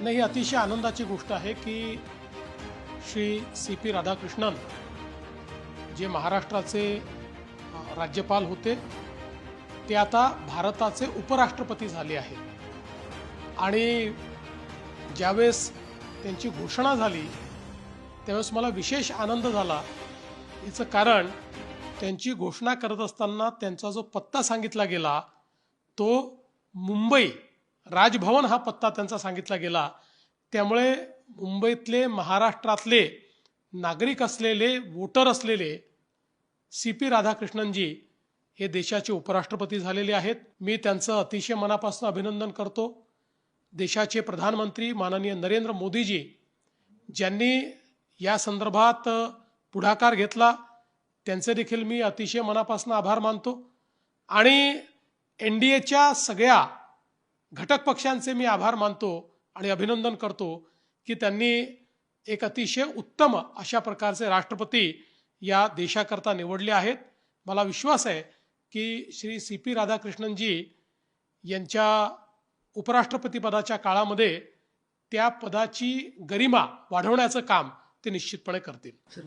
नाही ही अतिशय आनंदाची गोष्ट आहे की श्री सी पी राधाकृष्णन जे महाराष्ट्राचे राज्यपाल होते ते आता भारताचे उपराष्ट्रपती झाले आहेत. आणि ज्यावेळेस त्यांची घोषणा झाली त्यावेळेस मला विशेष आनंद झाला. याचं कारण त्यांची घोषणा करत असताना त्यांचा जो पत्ता सांगितला गेला तो मुंबई राजभवन हा पत्ता त्यांचा सांगितला गेला. त्यामुळे मुंबईतले महाराष्ट्रातले नागरिक असलेले वोटर असलेले सी पी राधाकृष्णनजी हे देशाचे उपराष्ट्रपती झालेले आहेत. मी त्यांचं अतिशय मनापासून अभिनंदन करतो. देशाचे प्रधानमंत्री माननीय नरेंद्र मोदीजी ज्यांनी या संदर्भात पुढाकार घेतला त्यांचे देखील मी अतिशय मनापासून आभार मानतो. आणि एन डी एच्या सगळ्या घटक पक्षांचे मी आभार मानतो आणि अभिनंदन करतो की त्यांनी एक अतिशय उत्तम अशा प्रकारचे राष्ट्रपती या देशाकरता निवडले आहेत. मला विश्वास आहे की श्री सी पी राधाकृष्णनजी यांच्या उपराष्ट्रपती पदाच्या काळामध्ये त्या पदाची गरिमा वाढवण्याचं काम ते निश्चितपणे करतील.